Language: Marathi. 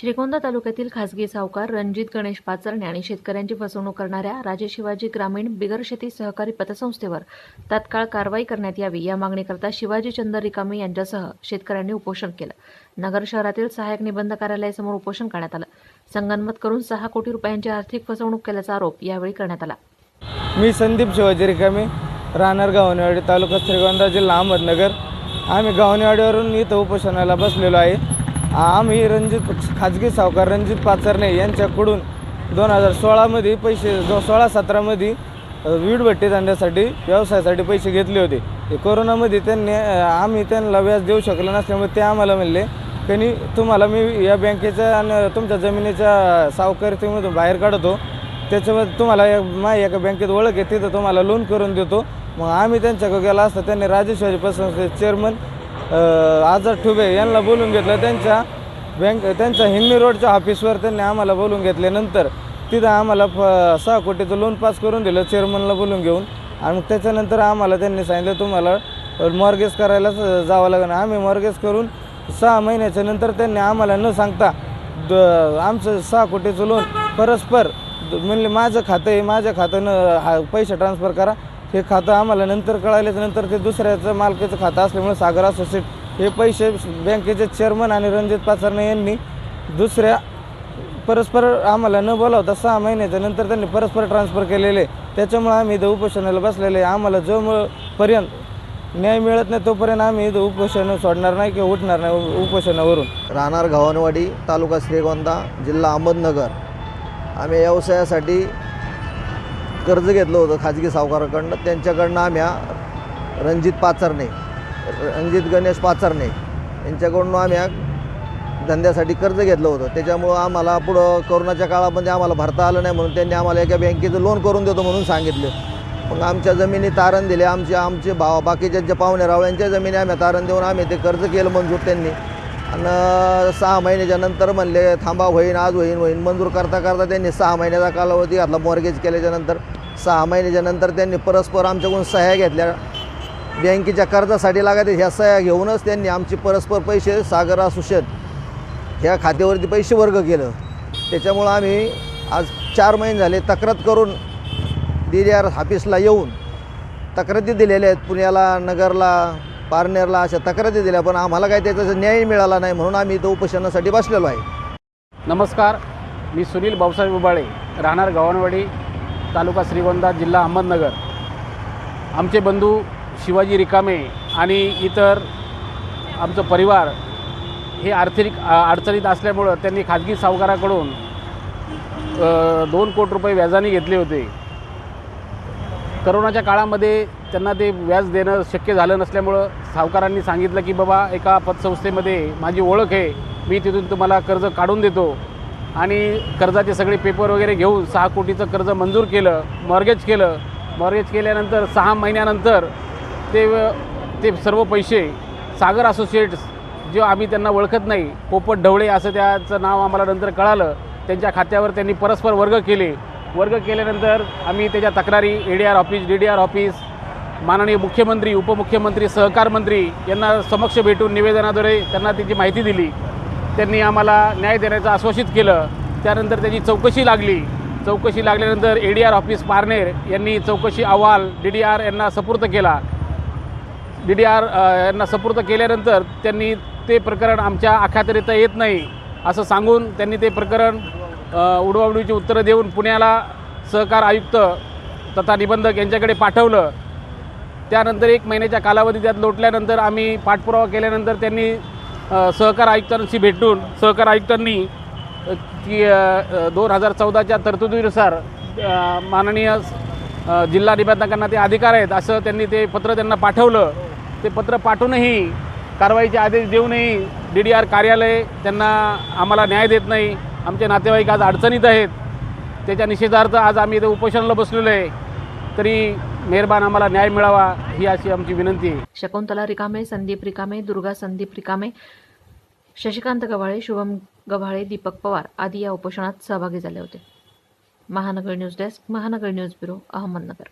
श्रीगोंदा तालुक्यातील खासगी सावकार रणजित गणेश पाचरणे आणि शेतकऱ्यांची फसवणूक करणाऱ्या राजे शिवाजी ग्रामीण बिगर शेती सहकारी पतसंस्थेवर तात्काळ कारवाई करण्यात यावी या मागणीकरता शिवाजी चंद्र रिकामे यांच्यासह शेतकऱ्यांनी उपोषण केलं. नगर शहरातील सहाय्यक निबंध कार्यालयासमोर उपोषण करण्यात आलं. संगनमत करून सहा कोटी रुपयांची आर्थिक फसवणूक केल्याचा आरोप यावेळी करण्यात आला. मी संदीप शिवाजी रिकामे राहणार गावनेवाडी तालुका श्रीगोंदा जिल्हा अहमदनगर. आम्ही गावनेवाडीवरून इथं उपोषणाला बसलेलो आहे. आम्ही रणजित खाजगी सावकार रणजित पाचरणे यांच्याकडून दोन हजार सोळामध्ये पैसे दो सोळा सतरामध्ये वीडभट्टी धंद्यासाठी व्यवसायासाठी पैसे घेतले होते. ते कोरोनामध्ये त्यांनी आम्ही त्यांना व्याज देऊ शकलो नसल्यामुळे ते आम्हाला म्हणले त्यांनी तुम्हाला मी या बँकेच्या आणि तुमच्या जमिनीच्या सावकारीमधून बाहेर काढतो. त्याच्यामध्ये तुम्हाला एक माझी एका बँकेत ओळख आहे तिथं तुम्हाला लोन करून देतो. मग आम्ही त्यांच्याकडे गेला असता त्यांनी राजेश्वरी पतसंस्थेचे चेअरमन आझाद ठुबे यांना बोलून घेतलं. त्यांच्या बँक त्यांच्या हिंगणी रोडच्या ऑफिसवर त्यांनी आम्हाला बोलून घेतल्यानंतर तिथं आम्हाला फ सहा कोटीचं लोन पास करून दिलं चेअरमनला बोलून घेऊन. आणि त्याच्यानंतर आम्हाला त्यांनी सांगितलं तुम्हाला मॉर्गेज करायलाच जावं लागेल. आम्ही मॉर्गेज करून सहा महिन्याच्या नंतर त्यांनी आम्हाला न सांगता द आमचं सहा कोटीचं लोन परस्पर म्हणजे म्हणले माझं खातं आहे माझ्या खात्यानं हा पैसे ट्रान्सफर करा. हे खातं आम्हाला नंतर कळाल्याच्या नंतर ते दुसऱ्याचं मालकीचं खातं असल्यामुळे सागर असोसिएट हे पैसे बँकेचे चेअरमन आणि रणजित पाचरणे यांनी दुसऱ्या परस्पर आम्हाला न बोलावता सहा महिन्याच्या नंतर त्यांनी परस्पर ट्रान्सफर केलेले. त्याच्यामुळे आम्ही इथं उपोषणाला बसलेले. आहे. आम्हाला जो पर्यंत न्याय मिळत नाही तोपर्यंत आम्ही इथं उपोषण सोडणार नाही किंवा उठणार नाही उपोषणावरून. राहणार गव्हाणवाडी तालुका श्रीगोंदा जिल्हा अहमदनगर. आम्ही व्यवसायासाठी कर्ज घेतलं होतं खाजगी सावकाराकडनं. त्यांच्याकडनं आम्ही रणजित पाचरणे रणजित गणेश पाचरणे यांच्याकडून आम्ही धंद्यासाठी कर्ज घेतलं होतं. त्याच्यामुळं आम्हाला पुढं कोरोनाच्या काळामध्ये आम्हाला भरता आलं नाही म्हणून त्यांनी आम्हाला एका बँकेचं लोन करून देतो म्हणून सांगितलं. मग आमच्या जमिनी तारण दिले. आमचे आमचे भाव बाकीच्या जे पाहुणे रावळ्यांच्या जमिनी आम्ही तारण देऊन आम्ही ते कर्ज केलं मंजूर त्यांनी. आणि सहा महिन्याच्या नंतर म्हणले थांबा होईन आज होईन होईन. मंजूर करता करता त्यांनी सहा महिन्याचा कालावधी घातला मॉर्गेज केल्याच्यानंतर सहा महिन्याच्या नंतर त्यांनी परस्पर आमच्याकडून सह्या घेतल्या. बँकेच्या कर्जासाठी लागत ह्या सह्या घेऊनच त्यांनी आमचे परस्पर पैसे सागर असोसिएट ह्या खात्यावरती पैसे वर्ग केलं. त्याच्यामुळं आम्ही आज चार महिने झाले तक्रार करून डी डी आर ऑफिसला येऊन तक्रारी दिलेल्या आहेत पुण्याला नगरला पारनेरला अशा तक्रारी दिल्या पण आम्हाला काही त्याचा न्याय मिळाला नाही म्हणून आम्ही इथं उपोषणासाठी बसलेलो आहे. नमस्कार मी सुनील भाऊसाहेब उबाळे राहणार गव्हाणवाडी तालुका श्रीगोंदा जिल्हा अहमदनगर. आमचे बंधू शिवाजी रिकामे आणि इतर आमचं परिवार हे आर्थिक अडचणीत असल्यामुळं त्यांनी खाजगी सावकाराकडून दोन कोटी रुपये व्याजाने घेतले होते. करोनाच्या काळामध्ये त्यांना ते व्याज देणं शक्य झालं नसल्यामुळं सावकारांनी सांगितलं की बाबा एका पतसंस्थेमध्ये माझी ओळख आहे. मी तिथून तुम्हाला कर्ज काढून देतो. आणि कर्जाचे सगळे पेपर वगैरे घेऊन सहा कोटीचं कर्ज मंजूर केलं मॉर्गेज केलं. मॉर्गेज केल्यानंतर सहा महिन्यानंतर ते ते सर्व पैसे सागर असोसिएट्स जे आम्ही त्यांना ओळखत नाही पोपट ढवळे असं त्याचं नाव आम्हाला नंतर कळालं. त्यांच्या खात्यावर त्यांनी परस्पर वर्ग केले. वर्ग केल्यानंतर आम्ही त्याच्या तक्रारी A D R office D D R office माननीय मुख्यमंत्री उपमुख्यमंत्री सहकार मंत्री यांना समक्ष भेटून निवेदनाद्वारे त्यांना त्याची माहिती दिली. त्यांनी आम्हाला न्याय देण्याचं आश्वासित केलं. त्यानंतर त्याची चौकशी लागली. चौकशी लागल्यानंतर A D R office Parner यांनी चौकशी अहवाल डी डी आर यांना सपूर्त केला. डी डी आर यांना सपूर्त केल्यानंतर त्यांनी ते प्रकरण आमच्या अख्यातरीता येत नाही असं सांगून त्यांनी ते प्रकरण अ, उडवाउडवीची उत्तरं देऊन पुण्याला सहकार आयुक्त तथा निबंधक यांच्याकडे पाठवलं. त्यानंतर एक महिन्याच्या कालावधी त्यात लोटल्यानंतर आम्ही पाठपुरावा केल्यानंतर त्यांनी सहकार आयुक्तांशी भेटून सहकार आयुक्तांनी की दोन हजार चौदाच्या तरतुदीनुसार माननीय जिल्हा निबंधकांना ते अधिकार आहेत असं त्यांनी ते पत्र त्यांना पाठवलं. ते पत्र पाठवूनही कारवाईचे आदेश देऊनही डी डी आर कार्यालय त्यांना आम्हाला न्याय देत नाही. आमचे नातेवाईक आज अडचणीत आहेत. त्याच्या निषेधार्थ आज आम्ही इथे उपोषणाला बसलेलो आहे. तरी मेहरबान आम्हाला न्याय मिळावा ही अशी आमची विनंती आहे. शकुंतला रिकामे संदीप रिकामे दुर्गा संदीप रिकामे शशिकांत गव्हाळे शुभम गव्हाळे दीपक पवार आदी या उपोषणात सहभागी झाले होते. Mahanagar news desk Mahanagar news bureau Ahmednagar.